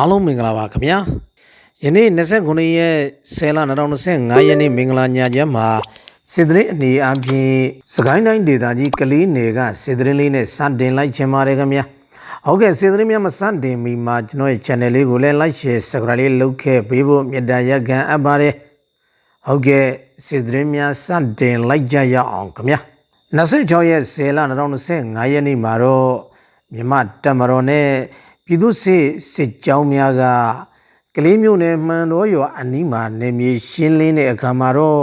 အားလုံးမင်္ဂလာပါခင်ဗျာယနေ့29ရက်10လ2025ရက်နေ့မင်္ဂလာညချမ်းမှာစစ်တရင်အနေအချင်းစကိုင်းတိုင်းဒေသကြီးကလေးနယ်ကစစ်တရင်လေးနဲ့စတင်လိုက်ချင်ပါတယ်ခင်ဗျာဟုတ်ကဲ့စစ်တရင်များမစတင်မီမှာကျွန်တော်ရဲ့ channel လေးကိုလည်း like share subscribe လေးလုပ်ခဲ့ပေးဖို့မေတ္တာရက်ခံအပ်ပါတယ်ဟုတ်ကဲ့စစ်တရင်များစတင်လိုက်ကြရအောင်ခင်ဗျာ26ရက်10လ2025ရက်နေ့မှာတော့မြမတက်မတော်နဲ့ ပြည်သူစစ်စစ်ကြောင်းများကကလေးမျိုးနယ်မှန်တော်ရွာအနီးမှာနေမြေရှင်းလင်းတဲ့အခါမှာတော့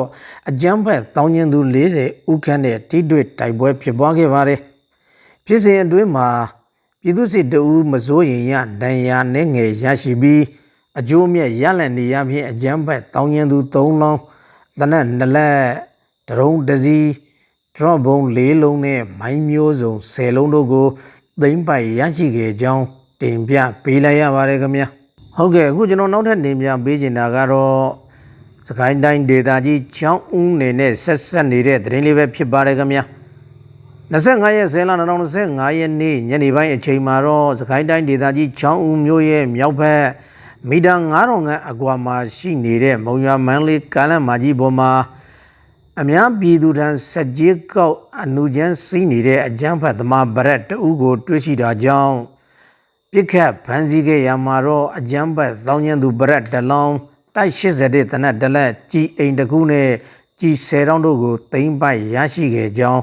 အကြမ်းဖက်တောင်းကျင်သူ40ဦးခန့်နဲ့ထိတွေ့တိုက်ပွဲဖြစ်ပွားခဲ့ပါတယ်ဖြစ်စဉ်အတွင်းမှာပြည်သူစစ်တအူးမစိုးရင်ရဒဏ်ရာနဲ့ငယ်ရရှိပြီးအကျိုးမြတ်ရလန့်နေရဖြင့်အကြမ်းဖက်တောင်းကျင်သူ3လုံးတနက်နှစ်လက်ဒရုန်းတစ်စီး drop ဘုံ၄လုံးနဲ့မိုင်းမျိုးစုံ10လုံးတို့ကိုသိမ့်ပိုက်ရရှိခဲ့ကြောင်း တင်ပြပေးလိုက်ရပါတယ်ခင်ဗျာဟုတ်ကဲ့အခုကျွန်တော်နောက်ထပ်တင်ပြပေးချင်တာကတော့စကိုင်းတိုင်းဒေသကြီးချောင်းဦးနယ်နဲ့ဆက်ဆက်နေတဲ့သတင်းလေးပဲဖြစ်ပါတယ်ခင်ဗျာ25ရက်10လ2025ရက်နေ့ညနေပိုင်းအချိန်မှာတော့စကိုင်းတိုင်းဒေသကြီးချောင်းဦးမြို့ရဲ့မြောက်ဘက်မီတာ9000ခန့်အကွာမှာရှိနေတဲ့မုံရွာမန်းလေးကားလမ်းမကြီးပေါ်မှာအများပြည်သူထံစက်ကြီးကောက်အနုချမ်းစီးနေတဲ့အကြမ်းဖက်သမားဗရက်တအူးကို တွေ့ရှိတာကြောင့် ပြစ်ခတ်ဖမ်းဆီးခဲ့ရမှာတော့အကြမ်းဖက်သောင်းကျန်းသူဗရက်တလောင်းတိုက်80တဲ့တနက်တလက်ကြီးအိမ်တစ်ခုနဲ့ကြီး10တောင်းတို့ကိုသိမ်းပိုက်ရရှိခဲ့ကြောင်း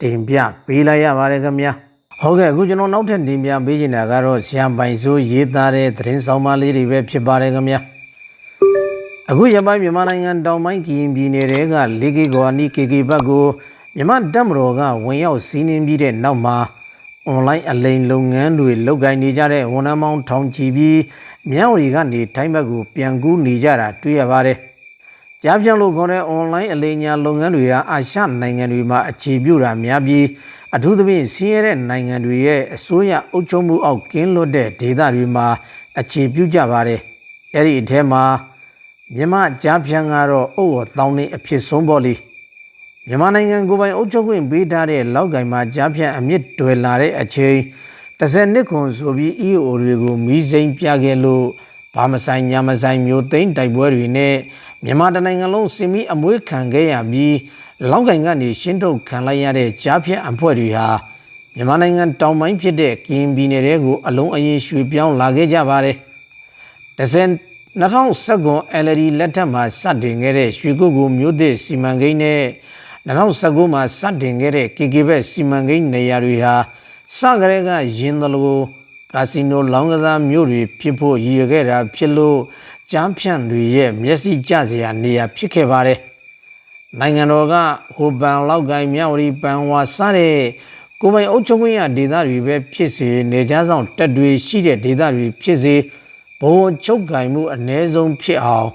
တင်ပြပေးလိုက်ရပါတယ်ခင်ဗျာဟုတ်ကဲ့အခုကျွန်တော်နောက်ထပ်တင်ပြပေးချင်တာကတော့ရှမ်းပိုင်ဆိုးရေးသားတဲ့သတင်းဆောင်မလေးတွေပဲဖြစ်ပါတယ်ခင်ဗျာအခုရပိုင်းမြန်မာနိုင်ငံတောင်ပိုင်းကရင်ပြည်နယ်တဲကလေကေကွာနီကေကေဘတ်ကိုမြန်မာတပ်မတော်ကဝင်ရောက်စီးနင်းပြီးတဲ့နောက်မှာ အွန်လိုင်းအလိမ်လုပ်ငန်းတွေလုပ်ကိုင်နေကြတဲ့ဝန်ထမ်းပေါင်းထောင်ချီပြီးမြောက်ရီကနေထိုင်းဘက်ကိုပြန်ကူးနေကြတာတွေ့ရပါတယ်။ကြားပြန်လို့ခေါ်တဲ့အွန်လိုင်းအလိမ်ညာလုပ်ငန်းတွေဟာအာရှနိုင်ငံတွေမှာအခြေပြုတာများပြီးအထူးသဖြင့်ဆင်းရဲတဲ့နိုင်ငံတွေရဲ့အစိုးရအုပ်ချုပ်မှုအောက်ကင်းလွတ်တဲ့ဒေသတွေမှာအခြေပြုကြပါတယ်။အဲဒီအထက်မှာမြမကြားဖြန်းကတော့အုပ်ော်တောင်းနေအဖြစ်ဆုံးပေါ့လေ မြန်မာနိုင်ငံကိုယ်ပိုင်အုပ်ချုပ်ခွင့်ပေးထားတဲ့လောက်ကင်မှာကြားဖြန်းအမြင့်တွယ်လာတဲ့အချိန်တစ်နှစ်ခွန်ဆိုပြီး EO တွေကိုမီးစိမ်းပြခဲ့လို့ဘာမဆိုင်ညာမဆိုင်မျိုးသိန်းတိုက်ပွဲတွေနဲ့မြန်မာတနိုင်ငံလုံးစင်မီအမွေးခံခဲ့ရပြီးလောက်ကင်ကနေရှင်းထုတ်ခံလိုက်ရတဲ့ကြားဖြန်းအဖွဲ့တွေဟာမြန်မာနိုင်ငံတောင်ပိုင်းဖြစ်တဲ့ကရင်ပြည်နယ်တွေကိုအလုံးအရင်ရွှေ့ပြောင်းလာခဲ့ကြပါတယ်။တစ်စင်2019 LD လက်ထက်မှာစတင်ခဲ့တဲ့ရွှေကုတ်ကူမြို့သစ်စီမံကိန်းနဲ့ 2019မှာစတင်ခဲ့တဲ့ KK ဘက်စီမံကိန်းနေရာတွေဟာစကရဲကရင်းသလိုကာစီနိုလောင်းကစားမြို့တွေဖြစ်ဖို့ရည်ရွယ်ခဲ့တာဖြစ်လို့ကြမ်းဖြန့်တွေရဲ့မျက်စိကျစရာနေရာဖြစ်ခဲ့ပါတယ်။နိုင်ငံတော်ကဟိုပန်လောက်ကိုင်းမြောက်ရီပန်ဝါစတဲ့ကိုယ်ပိုင်အုပ်ချုပ်ခွင့်ရဒေသတွေပဲဖြစ်စေနေကြဆောင်တက်တွေရှိတဲ့ဒေသတွေဖြစ်စေဘုံချုပ်ကင်မှုအ ਨੇ ဆုံးဖြစ်အောင်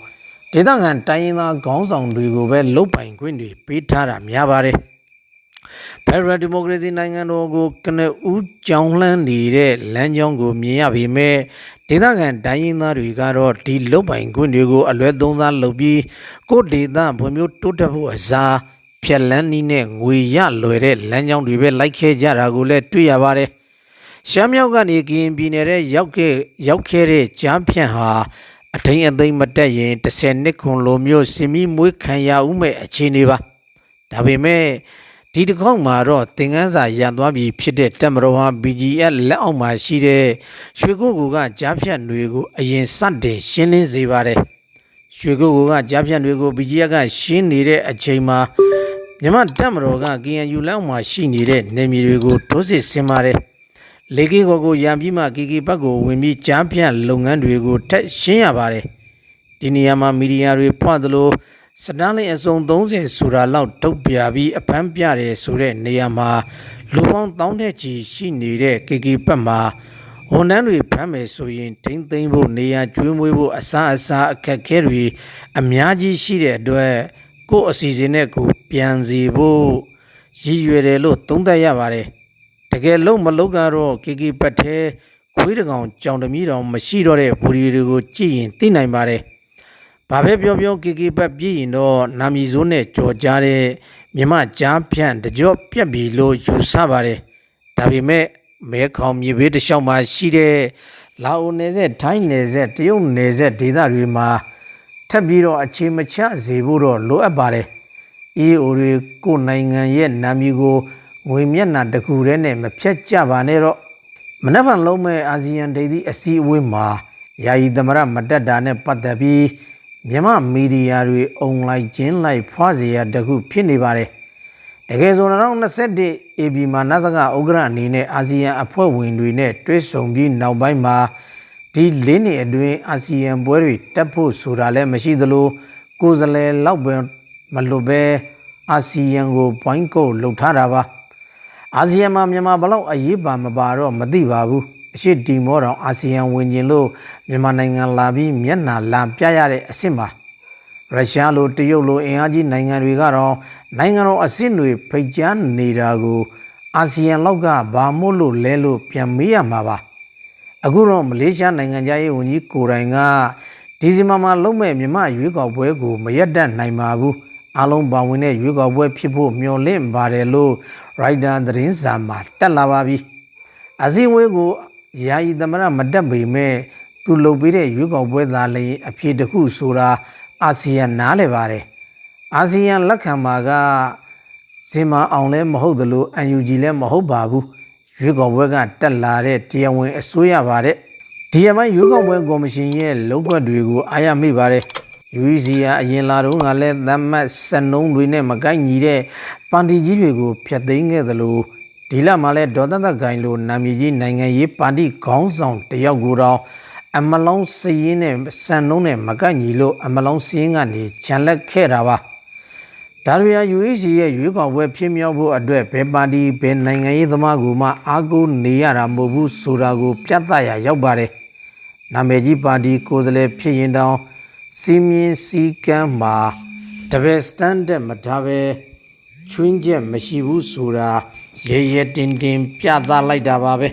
ဒေသခံတိုင်းရင်းသားခေါင်းဆောင်တွေကိုပဲလုတ်ပိုင်ခွင့်တွေပေးထားတာများပါတယ်ဖက်ဒရယ်ဒီမိုကရေစီနိုင်ငံတော်ကိုကနဦးကြောင်းလှမ်းနေတဲ့လမ်းကြောင်းကိုမြင်ရပေမဲ့ဒေသခံတိုင်းရင်းသားတွေကတော့ဒီလုတ်ပိုင်ခွင့်တွေကိုအလွဲသုံးစားလုပ်ပြီးကိုယ်ဒေသဘွံမျိုးတိုးတက်ဖို့အစားဖြက်လန်းနီးနဲ့ငွေရလွယ်တဲ့လမ်းကြောင်းတွေပဲလိုက်ခဲ့ကြတာကိုလည်းတွေ့ရပါတယ်ရှမ်းမြောက်ကနေကရင်ပြည်နယ်ရဲ့ရောက်ခဲ့ရောက်ခဲ့တဲ့ကြားဖြန့်ဟာ အထိန်အသိမ့်မတက်ရင်10နှစ်ခွန်လိုမျိုးစင်မီမွေးခံရဦးမဲ့အခြေအနေပါဒါပေမဲ့ဒီတစ်ခေါက်မှာတော့သင်ခန်းစာရန်သွားပြီးဖြစ်တဲ့တက်မတော်ဟာ BGF လက်အောက်မှာရှိတဲ့ရွှေကုတ်ကူကကြားဖြန့်တွေကိုအရင်စတင်ရှင်းလင်းစေပါတယ်ရွှေကုတ်ကူကကြားဖြန့်တွေကို BGF ကရှင်းနေတဲ့အချိန်မှာမြမတက်မတော်က KNU လက်အောက်မှာရှိနေတဲ့နေမြေတွေကိုတိုးစစ်ဆင်ပါတယ် လေကီကိုကိုရံပြီးမှကီကီဘက်ကိုဝင်ပြီးကြားဖြန့်လုပ်ငန်းတွေကိုထက်ရှင်းရပါတယ်ဒီနေရာမှာမီဒီယာတွေဖွင့်သလိုစတန်လင်းအစုံ30ဆိုတာလောက်ထုတ်ပြပြီးအပန်းပြတယ်ဆိုတဲ့နေရာမှာလူပေါင်းတောင်းတဲ့ချီရှိနေတဲ့ကီကီဘက်မှာဝန်ထမ်းတွေဖမ်းမယ်ဆိုရင်ထိမ့်သိမ်းဖို့နေရာကျွေးမွေးဖို့အစားအစာအခက်ခဲတွေအများကြီးရှိတဲ့အတွက်ကိုယ့်အစီအစဉ်နဲ့ကိုယ်ပြန်စီဖို့ရည်ရွယ်တယ်လို့သုံးသပ်ရပါတယ် တကယ်လို့မလုပ်ကတော့ KK ပတ်သေးခွေးတကောင်ကြောင်တမီတောင်မရှိတော့တဲ့ဘူရီတွေကိုကြည့်ရင်သိနိုင်ပါတယ်။ဘာပဲပြောပြော KK ပတ်ပြည်ရင်တော့နာမီဇိုးနဲ့ကြော်ကြားတဲ့မြမကြားဖြန့်တကြော့ပြက်ပြီလို့ယူဆပါတယ်။ဒါပေမဲ့မဲခေါင်မြေဘေးတစ်လျှောက်မှာရှိတဲ့လာအိုနယ်ဆက်ထိုင်းနယ်ဆက်တရုတ်နယ်ဆက်ဒေသတွေမှာထပ်ပြီးတော့အခြေမချစေဖို့တော့လိုအပ်ပါတယ်။ EAO တွေကိုယ်နိုင်ငံရဲ့နာမည်ကို ငွေမျက်နှာတစ်ခုတည်းနဲ့မဖြတ်ကြပါနဲ့တော့မနက်ဖြန်လုံးမဲ့အာဆီယံဒေသအစည်းအဝေးမှာယာယီသမရမတက်တာနဲ့ပတ်သက်ပြီးမြန်မာမီဒီယာတွေအုံလိုက်ချင်းလိုက်ဖွားစီရတခုဖြစ်နေပါတယ်။တကယ်ဆို2021 AB မှာနသကဥက္ကဋ္ဌအနေနဲ့အာဆီယံအဖွဲ့ဝင်တွေနဲ့တွဲဆုံပြီးနောက်ပိုင်းမှာဒီလေးနှစ်အတွင်းအာဆီယံပွဲတွေတက်ဖို့ဆိုတာလည်းမရှိသလိုကိုယ်စားလှယ်လောက်ပဲမလွတ်ပဲအာဆီယံကိုဘိုင်းကုတ်လှုပ်ထားတာပါ အာဆီယံမှာမြန်မာဘလောက်အရေးပါမပါတော့မသိပါဘူးအရှိတီမောတောင်အာဆီယံဝင်ကျင်လို့မြန်မာနိုင်ငံလာပြီးမျက်နှာလာပြရတဲ့အဆင့်ပါရုရှားလိုတရုတ်လိုအင်အားကြီးနိုင်ငံတွေကတော့နိုင်ငံတော်အဆင့်တွေဖိတ်ကြားနေတာကိုအာဆီယံလောက်ကဘာမို့လို့လဲလို့ပြန်မေးရမှာပါအခုတော့မလေးရှားနိုင်ငံသားရေးဝန်ကြီးကိုတိုင်ကဒီဇင်ဘာမှာလုံးမဲ့မြမရွေးကောက်ပွဲကိုမရက်တတ်နိုင်ပါဘူး အလုံးပါဝင်တဲ့ရွေးကောက်ပွဲဖြစ်ဖို့မျှော်လင့်ပါတယ်လို့ရိုက်တာသတင်းစာမှာတက်လာပါပြီအစည်းအဝေးကိုယာယီသမရမတက်ပေမဲ့သူလုပ်ပေးတဲ့ရွေးကောက်ပွဲသားလည်းအဖြစ်တစ်ခုဆိုတာအာဆီယံနားလည်ပါတယ်အာဆီယံလက်ခံမှာကစင်မအောင်လည်းမဟုတ်သလို UNG လည်းမဟုတ်ပါဘူးရွေးကောက်ပွဲကတက်လာတဲ့တရားဝင်အစိုးရပါတဲ့ဒီအမိုင်းရွေးကောက်ပွဲကော်မရှင်ရဲ့လုပ်ကွက်တွေကိုအားရမိပါတယ် UEC ကအရင်လာတော့ကလည်းသမတ်စနှုံးတွေနဲ့မကိုက်ညီတဲ့ပန်တီကြီးတွေကိုဖျက်သိမ်းခဲ့သလိုဒီလမှာလဲဒေါ်သက်သက်ဂိုင်လိုနာမည်ကြီးနိုင်ငံရေးပါတီခေါင်းဆောင်တယောက်ကိုတော့အမလောင်းစည်ရင်နဲ့စံနှုံးနဲ့မကန့်ညီလို့အမလောင်းစည်ရင်ကနေခြံလက်ခဲ့တာပါဒါရီယာ UEC ရဲ့ရွေးကောက်ပွဲဖြစ်မြောက်ဖို့အတွက်ဘယ်ပါတီဘယ်နိုင်ငံရေးသမားကိုမှအားကိုးနေရတာမဟုတ်ဘူးဆိုတာကိုပြသရာရောက်ပါတယ်နာမည်ကြီးပါတီကိုယ်စားလှယ်ဖြစ်ရင်တောင် စီမင်းစီကမ်းမှာတပည့်စတန်ဒတ်မထားပဲချွင်းချက်မရှိဘူးဆိုတာရဲရဲတင်တင်ပြသလိုက်တာပါပဲ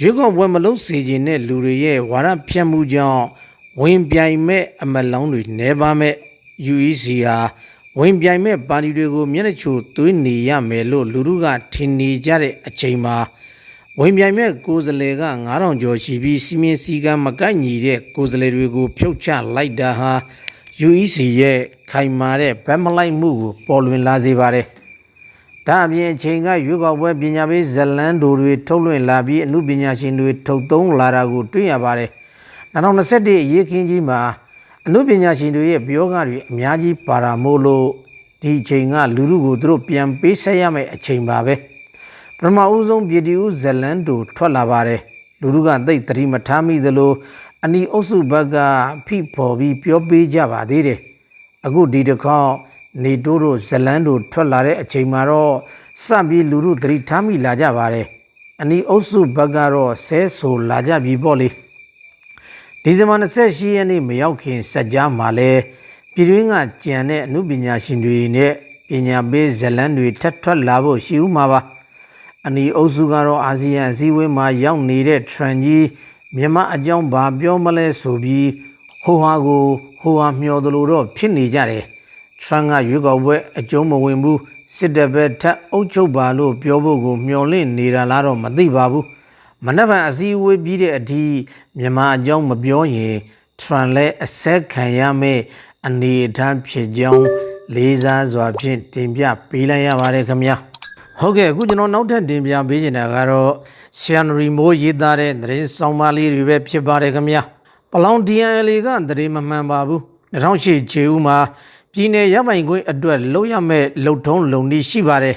ရွေးကောက်ပွဲမလုပ်စေခြင်းနဲ့လူတွေရဲ့ဝါရဖြတ်မှုကြောင့်ဝင်ပြိုင်မဲ့အမလောင်းတွေနေပါမဲ့ UEC ဟာဝင်ပြိုင်မဲ့ပါတီတွေကိုမျက်နှာချိုသွေးနေရမယ်လို့လူတို့ကထင်နေကြတဲ့အချိန်မှာ ဝင်ပြိုင်မဲ့ကိုယ်စားလှယ်က9000ကျော်ရှိပြီးစီမင်းစည်းကမ်းမကိုက်ညီတဲ့ကိုယ်စားလှယ်တွေကိုဖြုတ်ချလိုက်တာဟာ UEC ရဲ့ခိုင်မာတဲ့ဗတ်မလိုက်မှုကိုပေါ်လွင်လာစေပါတယ်။ဒါအပြင်အချိန်ကရွေးကောက်ပွဲပညာပေးဇလန်းဒိုတွေထုတ်လွှင့်လာပြီးအမှုပညာရှင်တွေထုတ်သုံးလာတာကိုတွေ့ရပါတယ်။2021အရေးခင်းကြီးမှာအမှုပညာရှင်တွေရဲ့ပြောကားတွေအများကြီးပါတာမို့လို့ဒီအချိန်ကလူလူကိုသူတို့ပြန်ပေးဆက်ရမယ့်အချိန်ပါပဲ။ ပထမဦးဆုံးပြည်တီဦးဇလန်တိုထွက်လာပါတယ်လူလူကသိတ်တတိမထားမိသလိုအနီအုပ်စုဘက်ကဖိဖော်ပြီးပြောပေးကြပါသေးတယ်အခုဒီတစ်ခေါက်နေတိုးတို့ဇလန်တိုထွက်လာတဲ့အချိန်မှာတော့စပြီးလူလူတတိထားမိလာကြပါတယ်အနီအုပ်စုဘက်ကတော့ဆဲဆိုလာကြပြီပေါ့လေဒီဇင်ဘာ28ရက်နေ့မရောက်ခင်စက်ကြားမှာလဲပြည်တွင်းကကြံတဲ့အမှုပညာရှင်တွေနဲ့ပညာပေးဇလန်တွေထပ်ထွက်လာဖို့ရှိဦးမှာပါ အနီအုပ်စုကတော့အာဆီယံအစည်းအဝေးမှာရောက်နေတဲ့ trend ကြီးမြန်မာအကြောင်းဘာပြောမလဲဆိုပြီးဟိုဟာကိုဟိုဟာမျှော်သလိုတော့ဖြစ်နေကြတယ်။ trend ကရွေးကောက်ပွဲအကျုံးမဝင်ဘူးစစ်တပ်ပဲထပ်အုပ်ချုပ်ပါလို့ပြောဖို့ကိုမျှော်လင့်နေတာလားတော့မသိပါဘူး။မနက်ဖြန်အစည်းအဝေးပြီးတဲ့အထိမြန်မာအကြောင်းမပြောရင် trend လဲအဆက်ခံရမယ့်အနေအထားဖြစ်ကြောင်းလေးစားစွာဖြင့်တင်ပြပေးလိုက်ရပါတယ်ခင်ဗျာ။ ဟုတ်ကဲ့အခုကျွန်တော်နောက်ထပ်တင်ပြပေးချင်တာကတော့ရှန်ရီမိုးရေးသားတဲ့သတင်းဆောင်ပါလေးတွေပဲဖြစ်ပါတယ်ခင်ဗျာပလောင် DNL ကသတင်းမမှန်ပါဘူး2008ခြေဦးမှာပြည်내ရမိုင်ခွင့်အတွက်လုံးရမဲ့လှုပ်ထုံးလုံနေရှိပါတယ်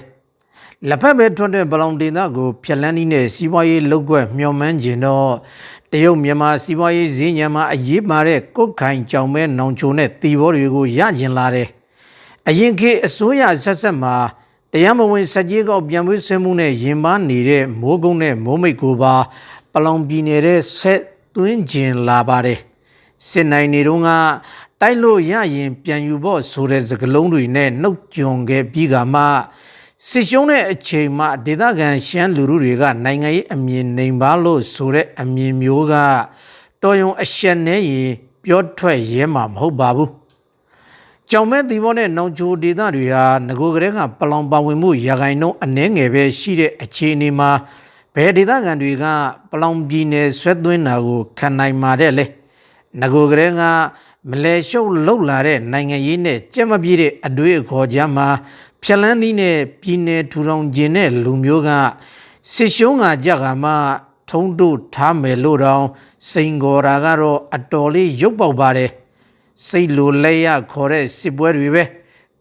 လက်ဖက်ပဲထွက်တဲ့ပလောင်ဒေသကိုဖျက်လန်းနည်းနဲ့စီးပွားရေးလုပ်ကွက်မျှော်မှန်းခြင်းတော့တရုတ်မြန်မာစီးပွားရေးဈေးညံမှာအရေးပါတဲ့ကုတ်ခိုင်ကြောင်မဲနောင်ချိုနဲ့တီဘောတွေကိုရကျင်လာတယ်အရင်ခေတ်အစိုးရဆက်ဆက်မှာ တရားမဝင်စက်ကြီးကောက်ပြန်ပွေးဆွဲမှုနဲ့ရင်ပန်းနေတဲ့မိုးကုန်းနဲ့မိုးမိတ်ကိုပါပလောင်ပြည်နယ်ဆက်သွင်းကျင်လာပါတယ်စစ်နိုင်နေတော့ကတိုက်လို့ရရင်ပြန်ယူဖို့ဆိုတဲ့စကလုံးတွေနဲ့နှုတ်ကြုံခဲ့ပြီးကမှစစ်ရှုံးတဲ့အချိန်မှာဒေသခံရှမ်းလူထုတွေကနိုင်ငံရေးအမြင်နိုင်ပါလို့ဆိုတဲ့အမြင်မျိုးကတော်ယုံအရှက်နဲ့ရင်ပြောထွက်ရဲမှာမဟုတ်ပါဘူး ကြောင်မဲသီဘောနဲ့နောင်ချိုဒေသတွေဟာငကိုကလေးကပလောင်ပါဝင်မှုရာဂိုင်နှုန်းအနှဲငယ်ပဲရှိတဲ့အခြေအနေမှာဘယ်ဒေသခံတွေကပလောင်ပြည်နယ်ဆွဲသွင်းတာကိုခံနိုင်မှာတဲ့လေငကိုကလေးကမလဲရှုပ်လှုပ်လာတဲ့နိုင်ငံရေးနဲ့ကြက်မပြေတဲ့အတွေ့အခေါ်ကြမှာဖြက်လန်းနည်းနဲ့ပြည်နယ်ထူထောင်ခြင်းတဲ့လူမျိုးကစစ်ရှုံးကကြကမှထုံးတို့ထားမယ်လို့တောင်စိန်ခေါ်တာကတော့အတော်လေးရုပ်ပေါက်ပါတယ် စိတ်လိုလက်ရခေါ်တဲ့စစ်ပွဲတွေပဲ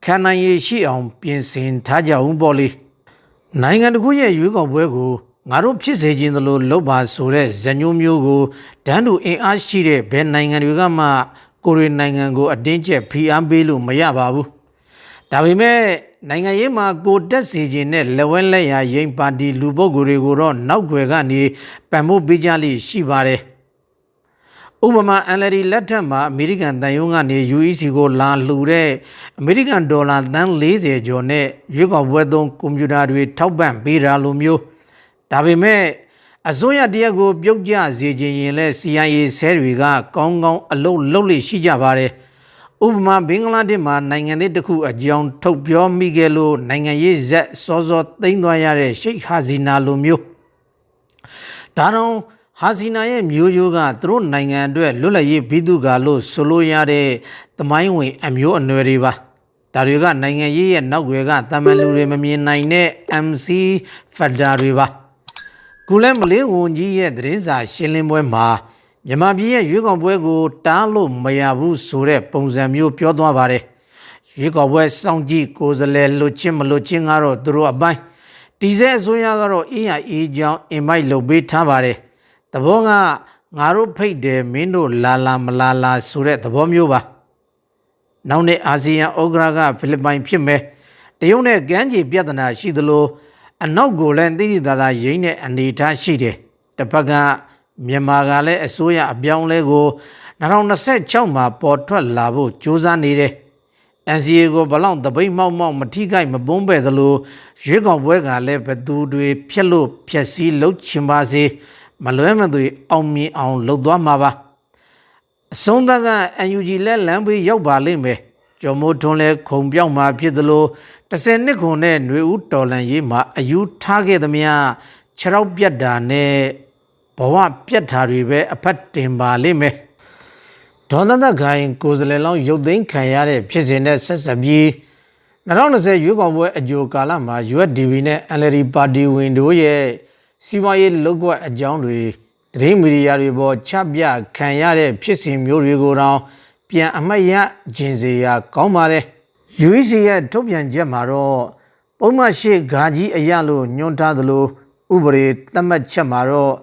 ခံနိုင်ရရှိအောင် ပြင်ဆင်ထားကြအောင်ပေါ့လေနိုင်ငံတစ်ခုရဲ့ရွေးကောက်ပွဲကိုငါတို့ဖြစ်စေခြင်းသလိုလုပ်ပါဆိုတဲ့ဇညိုးမျိုးကိုဒန်းတူအင်အားရှိတဲ့ဘယ်နိုင်ငံတွေကမှကိုရီနိုင်ငံကိုအတင်းကျပ်ဖိအားပေးလို့မရပါဘူး။ဒါပေမဲ့နိုင်ငံရေးမှာကိုတက်စီခြင်းနဲ့လက်ဝဲလက်ရာရင်ပါတီလူပုဂ္ဂိုလ်တွေကိုတော့နောက်ွယ်ကနေပံ့ပိုးပေးကြလိမ့်ရှိပါတယ်။ ဥပမာ NLD လက်ထက်မှာအမေရိကန်တန်ယုံကနေ UEC ကိုလာလှူတဲ့အမေရိကန်ဒေါ်လာသန်း40ကျော်နဲ့ရွေးကောက်ပွဲသုံးကွန်ပျူတာတွေထောက်ပံ့ပေးတာလိုမျိုးဒါပေမဲ့အစိုးရတရက်ကိုပြုတ်ကျစေခြင်းရင်လဲ CIA ဆဲတွေကကောင်းကောင်းအလုပ်လုပ်လို့ရှိကြပါတယ်ဥပမာဘင်္ဂလားဒေ့ရှ်မှာနိုင်ငံသေးတစ်ခုအကြောင်းထုတ်ပြောမိခဲ့လို့နိုင်ငံရေးဇက်စောစောသိမ်းသွားရတဲ့ရှိတ်ဟာဇီနာလိုမျိုးဒါတော့ ဟာစီနာရဲ့မျိုးရိုးကသူတို့နိုင်ငံအတွက်လွတ်လပ်ရေးဘိသုကာလို့ဆိုလို့ရတဲ့သမိုင်းဝင်အမျိုးအနွယ်တွေပါဒါတွေကနိုင်ငံရေးရဲ့နောက်ွယ်ကတမန်လူတွေမမြင်နိုင်တဲ့ MC ဖက်ဒါတွေပါကုလဲမလေးဝန်ကြီးရဲ့သတင်းစာရှင်းလင်းပွဲမှာမြန်မာပြည်ရဲ့ရွေးကောက်ပွဲကိုတားလို့မရဘူးဆိုတဲ့ပုံစံမျိုးပြောသွားပါတယ်ရွေးကောက်ပွဲစောင့်ကြည့်ကိုယ်စားလှယ်လွတ်ချင်းမလွတ်ချင်းကတော့သူတို့အပိုင်းတီစဲအစိုးရကတော့အေးရအေးချောင်းအင်မိုက်လုပ်ပေးထားပါတယ်။ သဘောကငါတို့ဖိတ်တယ်မင်းတို့လာလာမလာလာဆိုတဲ့သဘောမျိုးပါ။နောက်နေ့အာဆီယံဥက္ကရာကဖိလစ်ပိုင်ဖြစ်မယ်။တရုတ်နဲ့ကမ်းခြေပြဿနာရှိသလိုအနောက်ကိုလည်းသိသိသာသာရိမ့်တဲ့အနေအထားရှိတယ်။တစ်ဖက်ကမြန်မာကလည်းအစိုးရအပြောင်းလဲကို2026မှာပေါ်ထွက်လာဖို့ကြိုးစားနေတယ်။ NCA ကိုဘလောက်တပိတ်မောက်မောက်မထိခိုက်မပုံးပဲ့သလိုရွေးကောက်ပွဲကလည်းဘသူတွေဖြက်လို့ဖြက်စီးလှုပ်ချင်ပါစေ မလွဲမသွေအောင်မြင်အောင်လှုပ်သွားမှာပါအဆုံးသတ်က NUG လက်လမ်းပေးရောက်ပါလိမ့်မယ်ကျော်မိုးထွန်းလဲခုံပြောက်မှာဖြစ်သလို30နှစ်ခွန်နဲ့ຫນွေဦးတော်လန်ရေးမှာအယူထားခဲ့သမျှခြေထောက်ပြတ်တာနဲ့ဘဝပြတ်တာတွေပဲအဖက်တင်ပါလိမ့်မယ်ဒေါ်နန္ဒခိုင်ကိုယ်စလဲလောင်းရုပ်သိမ်းခံရတဲ့ဖြစ်စဉ်နဲ့ဆက်ဆက်ပြီး2020ရွေးကောက်ပွဲအကြိုကာလမှာ USDP နဲ့ NLD ပါတီဝင်တို့ရဲ့ စီးပွားရေးလုပ်ကွက်အကြောင်းတွေသတင်းမီဒီယာတွေပေါ်ချပြခံရတဲ့ဖြစ်စဉ်မျိုးတွေကိုတော့ပြန်အမှတ်ရခြင်းစေရာကောင်းပါတယ်။ UEC ရဲ့ထုတ်ပြန်ချက်မှာတော့ပုံမှန်ရှိဂါကြီးအရလို့ညွှန်ထားသလိုဥပဒေသတ်မှတ်ချက်မှာတော့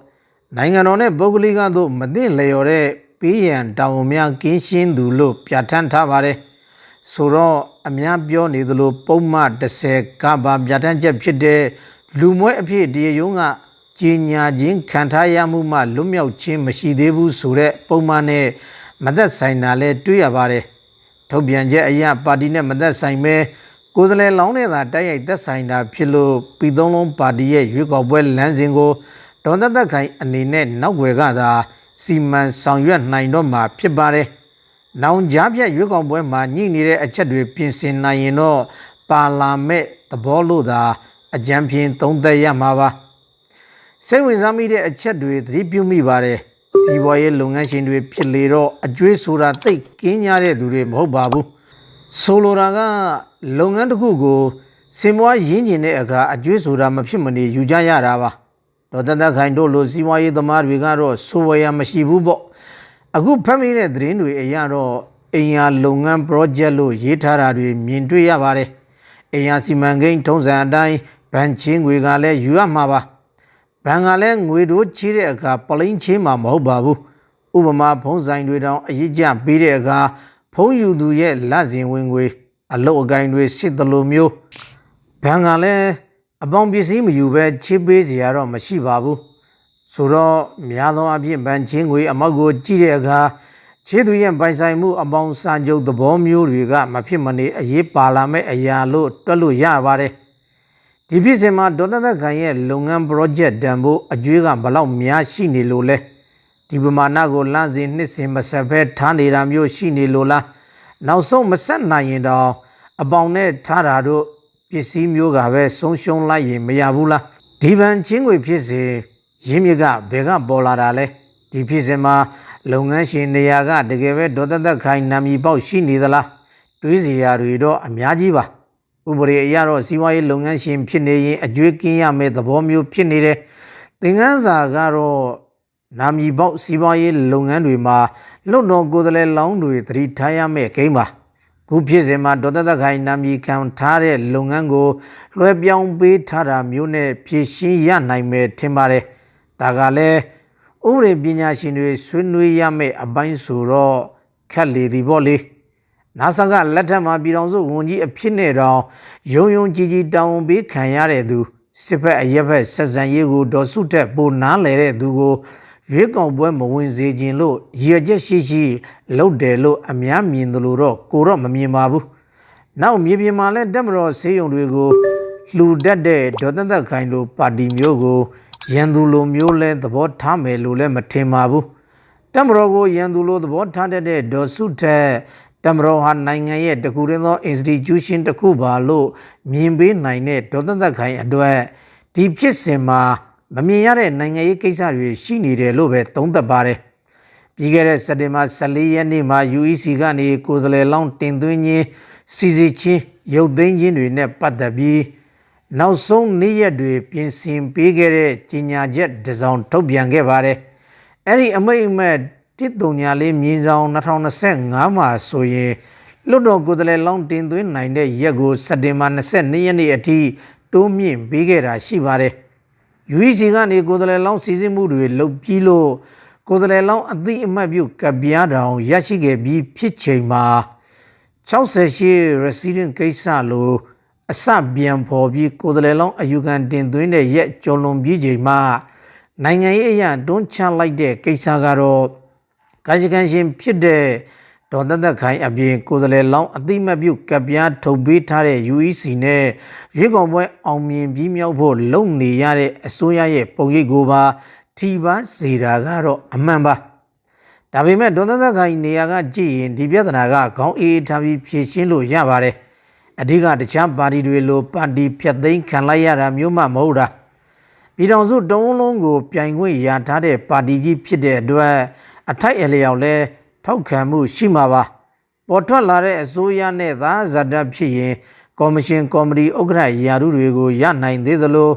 နိုင်ငံတော်နဲ့ပုဂ္ဂလိကတို့မသိလျော်တဲ့ပေးရန်တာဝန်များကင်းရှင်းသူလို့ပြဋ္ဌာန်းထားပါတယ်။ဆိုတော့အများပြောနေသလိုပုံမှန်30ကဘာပြဋ္ဌာန်းချက်ဖြစ်တဲ့လူမွဲအဖြစ်တရားရုံးက ကြီးညာခြင်းခံထားရမှုမှလွတ်မြောက်ခြင်းမရှိသေးဘူးဆိုတဲ့ပုံမှန်နဲ့မသက်ဆိုင်တာလည်းတွေ့ရပါတယ်။ထုတ်ပြန်ချက်အရပါတီနဲ့မသက်ဆိုင်ပဲကိုယ်စားလှယ်လောင်းနဲ့သာတိုက်ရိုက်သက်ဆိုင်တာဖြစ်လို့ပြည်သုံးလုံးပါတီရဲ့ရွေးကောက်ပွဲလမ်းစဉ်ကိုဒေါ်သက်သက်ခိုင်အနေနဲ့နောက်ွယ်ကသာစီမံဆောင်ရွက်နိုင်တော့မှာဖြစ်ပါတယ်။နောင်ကြားဖြတ်ရွေးကောက်ပွဲမှာညှိနေတဲ့အချက်တွေပြင်ဆင်နိုင်ရင်တော့ပါလာမဲ့သဘောလို့သာအကြံဖြင့်သုံးသပ်ရမှာပါ။ စိတ်ဝင်စားမိတဲ့အချက်တွေသတိပြုမိပါတယ်။စီးပွားရေးလုပ်ငန်းရှင်တွေဖြစ်လေတော့အကျွေးဆိုတာသိပ်ကင်းကြတဲ့သူတွေမဟုတ်ပါဘူး။ဆိုလိုတာကလုပ်ငန်းတစ်ခုကိုစင်မွားရင်းကျင်တဲ့အခါအကျွေးဆိုတာမဖြစ်မနေယူကြရတာပါ။ဒေါ်တသက်ခိုင်တို့လိုစီးပွားရေးသမားတွေကတော့ဆိုဝရမရှိဘူးပေါ့။အခုဖတ်မိတဲ့သတင်းတွေအရတော့အင်ယာလုပ်ငန်း project လို့ရေးထားတာတွေမြင်တွေ့ရပါတယ်။အင်ယာစီမံကိန်းထုံးစံအတိုင်းဗန်ချင်းငွေကလည်းယူရမှာပါ။ ဘဏ်ကလည်းငွေတို့ချေးတဲ့အခါပလိန်ချင်းမှာမဟုတ်ပါဘူး။ဥပမာဖုံးဆိုင်တွေတောင်အရေးကြပေးတဲ့အခါဖုံးယူသူရဲ့လက်စဉ်ဝင်ငွေအလုတ်အကိုင်းတွေစစ်တလိုမျိုးဘဏ်ကလည်းအပေါင်းပစ္စည်းမယူပဲချေးပေးစရာတော့မရှိပါဘူးဆိုတော့များသောအားဖြင့်ဗန်ချင်းငွေအမောက်ကိုကြည့်တဲ့အခါခြေသူရဲ့ပိုင်ဆိုင်မှုအပေါင်းစာချုပ်သဘောမျိုးတွေကမဖြစ်မနေအရေးပါလာမဲ့အရာလို့တွက်လို့ရပါတယ် ဒီဖြစ်စဉ်မှာဒေါ်သက်သက်ခံရဲ့လုပ်ငန်း project တန်ဖို့အကျွေးကဘလောက်များရှိနေလို့လဲဒီပမာဏကိုလမ်းစဉ်နှစ်စဉ်မဆက်ဖဲထားနေတာမျိုးရှိနေလို့လားနောက်ဆုံးမဆက်နိုင်ရင်တော့အပေါင်နဲ့ထားတာတို့ပစ္စည်းမျိုးကပဲဆုံးရှုံးလိုက်ရင်မရဘူးလားဒီပန်ချင်းငွေဖြစ်စေရင်းမြစ်ကဘယ်ကပေါ်လာတာလဲဒီဖြစ်စဉ်မှာလုပ်ငန်းရှင်နေရာကတကယ်ပဲဒေါ်သက်သက်ခိုင်နာမည်ပေါက်ရှိနေသလားတွေးစရာတွေတော့အများကြီးပါ ဥပဒေအရတော့စီးပွားရေးလုပ်ငန်းရှင်ဖြစ်နေရင်အကျွေးကင်းရမယ့်သဘောမျိုးဖြစ်နေတယ်သင်ခန်းစာကတော့နာမည်ပေါက်စီးပွားရေးလုပ်ငန်းတွေမှာလွတ်တော်ကိုယ်စားလှယ်လောင်းတွေသတိထားရမယ့်ဂိမ်းပါခုဖြစ်စဉ်မှာဒေါ်သက်သက်ခိုင်နာမည်ခံထားတဲ့လုပ်ငန်းကိုလွှဲပြောင်းပေးထားတာမျိုးနဲ့ဖြည့်ရှင်းရနိုင်မယ်ထင်ပါတယ်။ဒါကလည်းဥပဒေပညာရှင်တွေဆွေးနွေးရမယ့်အပိုင်းဆိုတော့ခက်လေသည်ပေါ့လေ။ NASA ကလက်ထက်မှာပြည်တော်စုဝန်ကြီးအဖြစ်နဲ့တော့ယုံယုံကြည်ကြည်တောင်းပေးခံရတဲ့သူစစ်ဖက်အရက်ဖက်ဆက်ဆံရေးကိုဒေါ်စုတက်ပိုနားလဲတဲ့သူကိုရွေးကောက်ပွဲမဝင်စေခြင်းလို့ရည်ရွယ်ချက်ရှိရှိလုပ်တယ်လို့အများမြင်တယ်လို့တော့ကိုတော့မမြင်ပါဘူး။နောက်မြေပြင်မှာလည်းတက်မတော်ဆေးရုံတွေကိုလှူတတ်တဲ့ဒေါ်သက်သက်ခိုင်လိုပါတီမျိုးကိုရန်သူလိုမျိုးလဲသဘောထားမယ်လို့လည်းမထင်ပါဘူး။တက်မတော်ကိုရန်သူလိုသဘောထားတတ်တဲ့ဒေါ်စုထက် တက်မတော်ဟာနိုင်ငံရဲ့တကူရင်းသော institution တစ်ခုပါလို့မြင်ပေးနိုင်တဲ့ဒေါ်သက်သက်ခိုင်အတွက်ဒီဖြစ်စဉ်မှာမမြင်ရတဲ့နိုင်ငံရေးကိစ္စတွေရှိနေတယ်လို့ပဲသုံးသပ်ပါတယ်။ပြီးခဲ့တဲ့စက်တင်ဘာ14ရက်နေ့မှာ UEC ကနေကိုယ်စားလှယ်လောင်းတင်သွင်းခြင်းစီစီချင်းရုပ်သိမ်းခြင်းတွေနဲ့ပတ်သက်ပြီးနောက်ဆုံးနေ့ရက်တွေပြင်ဆင်ပေးခဲ့တဲ့ကြီးညာချက်တစ်စောင်ထုတ်ပြန်ခဲ့ပါတယ်။အဲ့ဒီအမိတ်အမက်တ စ်တုံညာလေးမြင်းဆောင်2025မှာဆိုရင်လွတ်တော်ကိုယ်စားလှယ်လောင်းတင်သွင်းနိုင်တဲ့ရက်ကိုစက်တင်ဘာ22ရက်နေ့အထိတိုးမြင့်ပေးခဲ့တာရှိပါတယ်။ UEC ကနေကိုယ်စားလှယ်လောင်းစီစဉ်မှုတွေလုပ်ပြီးလို့ကိုယ်စားလှယ်လောင်းအသိအမှတ်ပြုကပ်ပြားတောင်ရရှိခဲ့ပြီးဖြစ်ချိန်မှာ68 resident ကိစ္စလိုအစပြန်ဖော်ပြီးကိုယ်စားလှယ်လောင်းအယူခံတင်သွင်းတဲ့ရက်ကျော်လွန်ပြီးချိန်မှာနိုင်ငံရေးအရာတွန်းချလိုက်တဲ့ကိစ္စကတော့ ကာယကံရှင်ဖြစ်တဲ့ဒေါ်သက်သက်ခိုင်အပြင်ကိုယ်စားလှယ်လောင်းအသိမတ်ပြုကပ်ပြားထုတ်ပေးထားတဲ့ UEC နဲ့ရွေးကောက်ပွဲအောင်မြင်ပြီးမြောက်ဖို့လုပ်နေရတဲ့အစိုးရရဲ့ပုံရိပ်ကိုပါထိပါစေတာကတော့အမှန်ပါဒါပေမဲ့ဒေါ်သက်သက်ခိုင်နေရာကကြည့်ရင်ဒီပြဿနာကခေါင်းအေးထားပြီးဖြေရှင်းလို့ရပါတယ်အဓိကတခြားပါတီတွေလိုပါတီဖြတ်သိမ်းခံလိုက်ရတာမျိုးမှမဟုတ်တာပြည်တော်စုတုံးလုံးကိုပြိုင်ခွင့်ရထားတဲ့ပါတီကြီးဖြစ်တဲ့အတွက် အထိုက်အလျောက်လဲထောက်ခံမှုရှိမှာပါပေါ်ထွက်လာတဲ့အစိုးရနဲ့သာဇာတ်ဖြစ်ရင်ကော်မရှင်ကော်မတီဥက္ကဋ္ဌရာထူးတွေကိုရနိုင်သေးသလို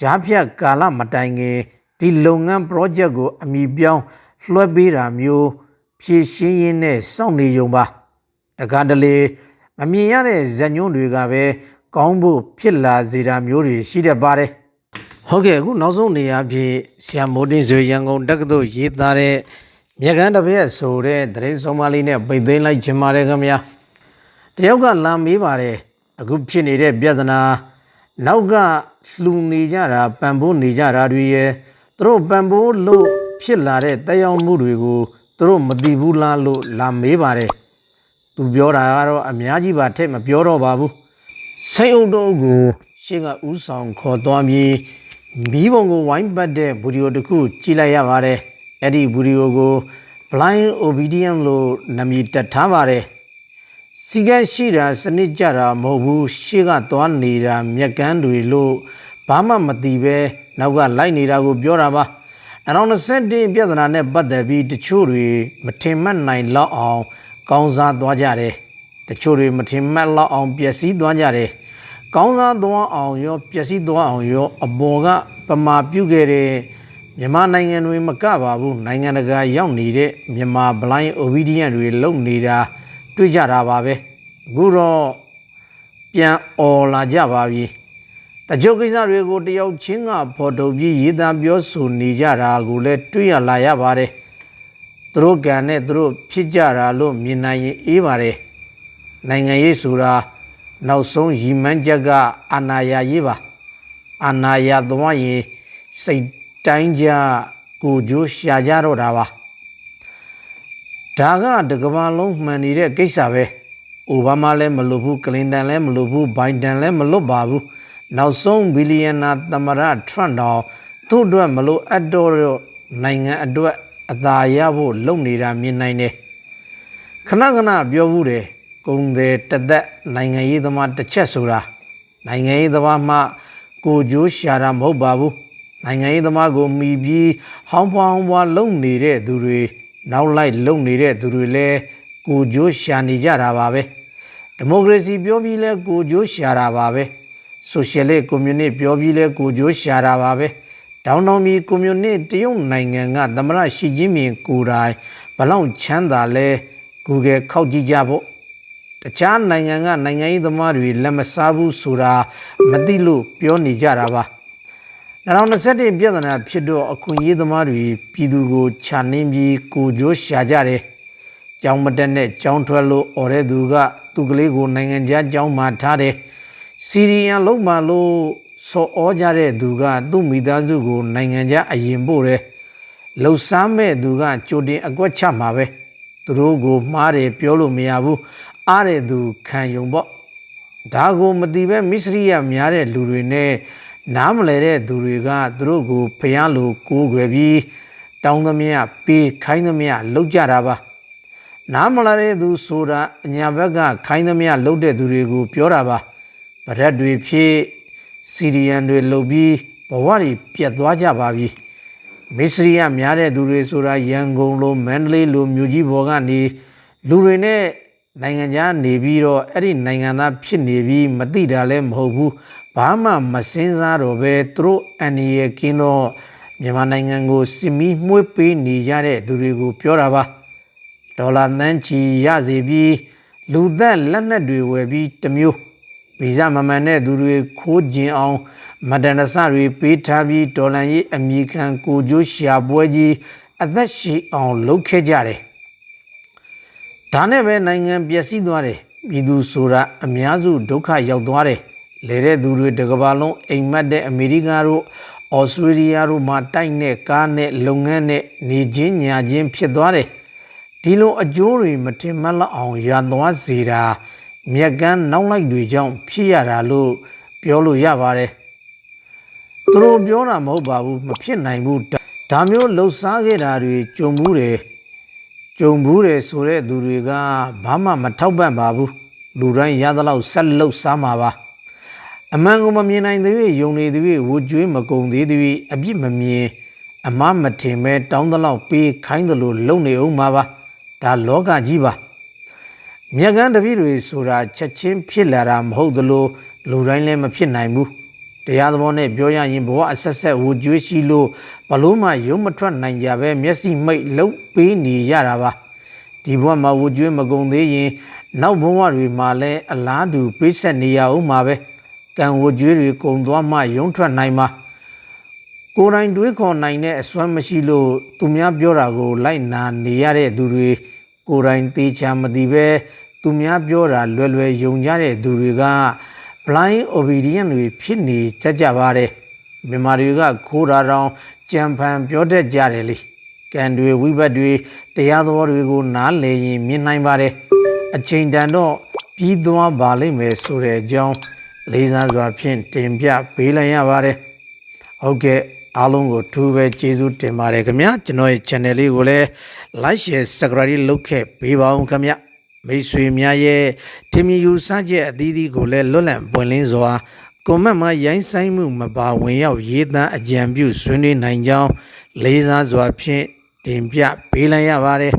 ဂျားဖြတ်ကာလမတိုင်ခင်ဒီလုပ်ငန်း project ကိုအမိပြောင်းလွှဲပေးတာမျိုးဖြည့်ရှင်းရင်းနဲ့စောင့်နေုံပါတကားတလေမမြင်ရတဲ့ဇက်ညွန့်တွေကပဲကောင်းဖို့ဖြစ်လာစေတာမျိုးတွေရှိတတ်ပါတယ်ဟုတ်ကဲ့အခုနောက်ဆုံးနေရာဖြစ်ဆရာမိုးတင်ဆွေရန်ကုန်တက္ကသိုလ်ရေးသားတဲ့ မြက်ကန်းတစ်ပြက်ဆိုတဲ့သတင်းဆုံးမလေးနဲ့ပိတ်သိမ်းလိုက်ခြင်းပါတယ်ခင်ဗျာတယောက်ကလာမေးပါတယ်အခုဖြစ်နေတဲ့ပြဿနာနောက်ကလှူနေကြတာပံပိုးနေကြတာတွေရဲ့သူတို့ပံပိုးလို့ဖြစ်လာတဲ့တက်ရောက်မှုတွေကိုသူတို့မသိဘူးလားလို့လာမေးပါတယ်သူပြောတာကတော့အများကြီးပါထက်မပြောတော့ပါဘူးစိတ်အုပ်တော့ကိုရှင်းကဥဆောင်ခေါ်သွားပြီးမီးပုံကိုဝိုင်းပတ်တဲ့ဗီဒီယိုတစ်ခုကြည့်လိုက်ရပါတယ် အဲ့ဒီဗီဒီယိုကို blind obedient လို့နာမည်တက်ထားပါတယ်စီကံရှိတာစနစ်ကြတာမဟုတ်ဘူးရှေ့ကသွားနေတာမြက်ကန်းတွေလို့ဘာမှမသိပဲနောက်ကလိုက်နေတာကိုပြောတာပါ2021ပြဿနာနဲ့ပတ်သက်ပြီးတချို့တွေမထင်မှတ်နိုင်လောက်အောင် ကောင်းစားသွားကြတယ်တချို့တွေမထင်မှတ်လောက်အောင်ပျက်စီးသွားကြတယ်ကောင်းစားသွားအောင်ရောပျက်စီးသွားအောင်ရောအပေါ်ကပမာပြုတ်ခဲ့တဲ့ မြန်မာနိုင်ငံတွေမကပါဘူးနိုင်ငံတကာရောက်နေတဲ့မြန်မာ blind obedient တွေလုံနေတာတွေ့ကြတာပါပဲအခုတော့ပြန်អော်လာကြပါပြီတချို့ကိစ္စတွေကိုတယောက်ချင်းကဖော်ထုတ်ပြီးရေးသားပြောဆိုနေကြတာကိုလည်းတွေ့ရလာရပါတယ်သူတို့ကံနဲ့သူတို့ဖြစ်ကြတာလို့မြင်နိုင်ရင်အေးပါတယ်နိုင်ငံရေးဆိုတာနောက်ဆုံးရည်မှန်းချက်ကအာဏာရရေးပါအာဏာရသွားရင်စိတ် တိုင်းကြကိုကြိုးရှာကြတော့တာပါဒါကတကဘာလုံးမှန်နေတဲ့ကိစ္စပဲအိုဘားမားလည်းမလုပ်ဘူးကလင်တန်လည်းမလုပ်ဘူးဘိုင်ဒန်လည်းမလုပ်ပါဘူးနောက်ဆုံးဘီလီယံနာသမရထရန့်တော်သူ့အတွက်မလို့အပ်တော့နိုင်ငံအတွက်အသာရဖို့လုပ်နေတာမြင်နိုင်တယ်ခဏခဏပြောဘူးတယ်ကုံတယ်တသက်နိုင်ငံရေးသမားတစ်ချက်ဆိုတာနိုင်ငံရေးသမားမှကိုကျိုးရှာတာမဟုတ်ပါဘူး နိုင်ငံရေးသမားကိုမိပြီးဟောင်းဖွားဟောင်းဖွားလုံနေတဲ့သူတွေနောက်လိုက်လုံနေတဲ့သူတွေလည်းကိုကျိုးရှာနေကြတာပါပဲဒီမိုကရေစီပြောပြီးလဲကိုကျိုးရှာတာပါပဲဆိုရှယ်လစ်ကွန်မြူနစ်ပြောပြီးလဲကိုကျိုးရှာတာပါပဲတောင်းတောင်းမီကွန်မြူနစ်တရုတ်နိုင်ငံကသမရရှီကျင်းမြင်ကိုယ်တိုင်ဘလောက်ချမ်းသာလဲ Google ခောက်ကြည့်ကြဖို့တခြားနိုင်ငံကနိုင်ငံရေးသမားတွေလက်မစားဘူးဆိုတာမသိလို့ပြောနေကြတာပါ 2021ပြည်ထနာဖြစ်တော့အခွင့်အရေးသမားတွေပြည်သူကိုခြာနှင်းပြီးကိုကြိုးရှာကြတယ်။ကြောင်းမတက်နဲ့ကြောင်းထွက်လို့អော်တဲ့သူကသူကလေးကိုနိုင်ငံခြားကြောင်းမှာထားတယ်။စီရီယံလုံးမှာလို့စော်ဩကြတဲ့သူကသူ့မိသားစုကိုနိုင်ငံခြားအရင်ပို့တယ်။လှုပ်ရှားမဲ့သူကကြိုတင်အကွက်ချမှာပဲ။သူတို့ကိုမှားတယ်ပြောလို့မရဘူး။အားတဲ့သူခံယုံပေါ့။ဒါကိုမတိပဲမစ္စရိယများတဲ့လူတွေနဲ့ နားမလဲတဲ့သူတွေကသူတို့ကိုဖျားလို့ကိုးကွယ်ပြီးတောင်းသမျှပေးခိုင်းသမျှလုပ်ကြတာပါနားမလဲတဲ့သူဆိုတာအညာဘက်ကခိုင်းသမျှလုပ်တဲ့သူတွေကိုပြောတာပါဗရက်တွေဖြစ်စီရီယန်တွေလုပ်ပြီးဘဝတွေပြတ်သွားကြပါပြီမစ္စရိယများတဲ့သူတွေဆိုတာရန်ကုန်လိုမန္တလေးလိုမြို့ကြီးဘော်ကနေလူတွေနဲ့နိုင်ငံခြားနေပြီးတော့အဲ့ဒီနိုင်ငံသားဖြစ်နေပြီးမသိတာလည်းမဟုတ်ဘူး ဘာမှမစင်းစားတော့ပဲသူတို့အန်ရီယကင်းတော့မြန်မာနိုင်ငံကိုစစ်မီးမှုေးပေးနေကြတဲ့သူတွေကိုပြောတာပါဒေါ်လာသန်းချီရစေပြီးလူသက်လက်နက်တွေဝယ်ပြီးတစ်မျိုးဗီဇမမှန်တဲ့သူတွေခိုးကျင်အောင် မတန်တဆတွေပေးထားပြီးဒေါ်လာရေးအမိခံကိုကျိုးရှာပွဲကြီးအသက်ရှိအောင်လုပ်ခဲ့ကြတယ်ဒါနဲ့ပဲနိုင်ငံပျက်စီးသွားတယ်ပြည်သူဆိုတာအများစုဒုက္ခရောက်သွားတယ် လေတဲ့သူတွေတကဘာလုံးအိမ်မက်တဲ့အမေရိကတို့ဩစတြေးလျတို့မှာတိုက်နဲ့ကားနဲ့လုပ်ငန်းနဲ့နေချင်းညာချင်းဖြစ်သွားတယ်ဒီလိုအကျိုးတွေမတင်မလောက်အောင်ရန်သွားစေတာမြက်ကန်းနောက်လိုက်တွေကြောင့်ဖြစ်ရတာလို့ပြောလို့ရပါတယ်သူတို့ပြောတာမဟုတ်ပါဘူးမဖြစ်နိုင်ဘူးဒါမျိုးလှုပ်ရှားခဲ့တာတွေကြုံဘူးတယ်ကြုံဘူးတယ်ဆိုတဲ့သူတွေကဘာမှမထောက်ပံ့ပါဘူးလူတိုင်းရသလောက်ဆက်လှုပ်ရှားမှာပါ အမှန်ကိုမမြင်နိုင်သေး၍ယုံနေသေး၍ဝကြွေးမကုံသေးသေး၍အပြစ်မမြင်အမမထင်ပဲတောင်းတလောက်ပေးခိုင်းတယ်လို့လုံနေအောင်မှာပါဒါလောကကြီးပါမြက်ကန်းတပည့်တွေဆိုတာချက်ချင်းဖြစ်လာတာမဟုတ်သလိုလူတိုင်းလည်းမဖြစ်နိုင်ဘူးတရားသဘောနဲ့ပြောရရင်ဘဝအဆက်ဆက်ဝကြွေးရှိလို့ဘလို့မှရုံမထွက်နိုင်ကြပဲမျက်စိမိတ်လှုပ်ပေးနေရတာပါဒီဘဝမှာဝကြွေးမကုံသေးရင် နောက်ဘဝတွေမှာလည်းအလားတူပေးဆက်နေရအောင်မှာပဲ ကံဝကြွေးတွေကုံသွားမှရုံထွက်နိုင်မှာကိုယ်တိုင်တွေးခေါ်နိုင်တဲ့အစွမ်းမရှိလို့သူများပြောတာကို လိုက်နာနေရတဲ့သူတွေကိုယ်တိုင်သေချာမသိပဲသူများပြောတာလွယ်လွယ်ယုံကြတဲ့သူတွေက blind obedient တွေဖြစ်နေကြကြပါတယ်မြန်မာတွေကခိုးတာတောင်ကြံဖန်ပြောတတ်ကြတယ်လေကံတွေဝိဘတ်တွေတရားတော်တွေကိုနားလည်ရင်မြင်နိုင်ပါတယ်အချိန်တန်တော့ပြီးသွားပါလိမ့်မယ်ဆိုတဲ့အကြောင်း လေးစားစွာဖြင့်တင်ပြပေးလိုက်ရပါတယ်ဟုတ်ကဲ့အားလုံးကိုထူးပဲကျေးဇူးတင်ပါတယ်ခင်ဗျာကျွန်တော်ရဲ့ channel လေးကိုလည်း like share subscribe လုပ်ခဲ့ပေးပါဦးခင်ဗျာမိတ်ဆွေများရဲ့ထင်မြင်ယူဆချက်အသီးသီးကိုလည်းလွတ်လပ်ပွင့်လင်းစွာကွန်မန့်မှာရိုင်းဆိုင်မှုမပါဝင်ရောက်ရေးသားအကြံပြုဆွေးနွေးနိုင်ကြောင်းလေးစားစွာဖြင့်တင်ပြပေးလိုက်ရပါတယ်